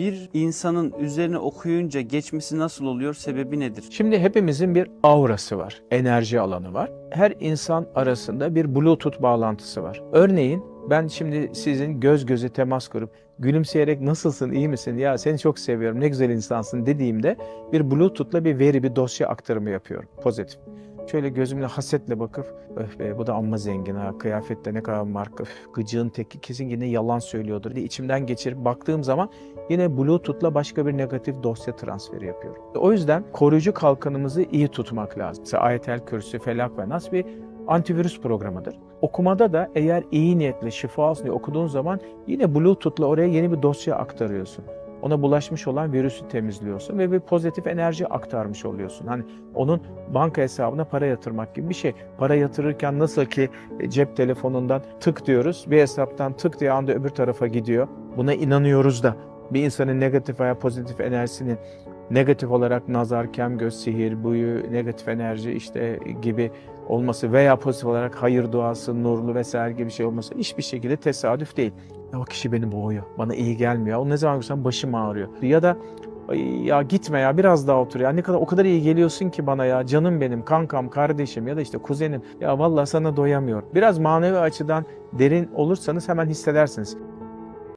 Bir insanın üzerine okuyunca geçmesi nasıl oluyor? Sebebi nedir? Şimdi hepimizin bir aurası var, enerji alanı var. Her insan arasında bir bluetooth bağlantısı var. Örneğin ben şimdi sizin göz göze temas kurup gülümseyerek nasılsın, iyi misin, ya seni çok seviyorum, ne güzel insansın dediğimde bir bluetooth'la bir veri, bir dosya aktarımı yapıyorum. Pozitif. Şöyle gözümle hasetle bakıp öf be bu da amma zengin ha kıyafette ne kadar marka gıcığın teki kesin yine yalan söylüyordur diye içimden geçirip baktığım zaman yine Bluetooth'la başka bir negatif dosya transferi yapıyorum. O yüzden koruyucu kalkanımızı iyi tutmak lazım. Mesela Ayetel Kürsü, Felak ve Nas bir antivirüs programıdır. Okumada da eğer iyi niyetli, şifa olsun diye okuduğun zaman yine Bluetooth'la oraya yeni bir dosya aktarıyorsun. Ona bulaşmış olan virüsü temizliyorsun ve bir pozitif enerji aktarmış oluyorsun. Hani onun banka hesabına para yatırmak gibi bir şey. Para yatırırken nasıl ki e, cep telefonundan tık diyoruz, bir hesaptan tık diye anda öbür tarafa gidiyor. Buna inanıyoruz da bir insanın negatif veya pozitif enerjisinin negatif olarak nazar, kem göz, sihir, büyü, negatif enerji işte gibi olması veya pozitif olarak hayır duası, nurlu vesaire gibi şey olması hiçbir şekilde tesadüf değil. Ya o kişi beni boğuyor, bana iyi gelmiyor. O ne zaman görsem başım ağrıyor. Ya da "Ay ya gitme ya biraz daha otur ya ne kadar o kadar iyi geliyorsun ki bana ya canım benim kankam kardeşim ya da işte kuzenim ya vallahi sana doyamıyor. Biraz manevi açıdan derin olursanız hemen hissedersiniz.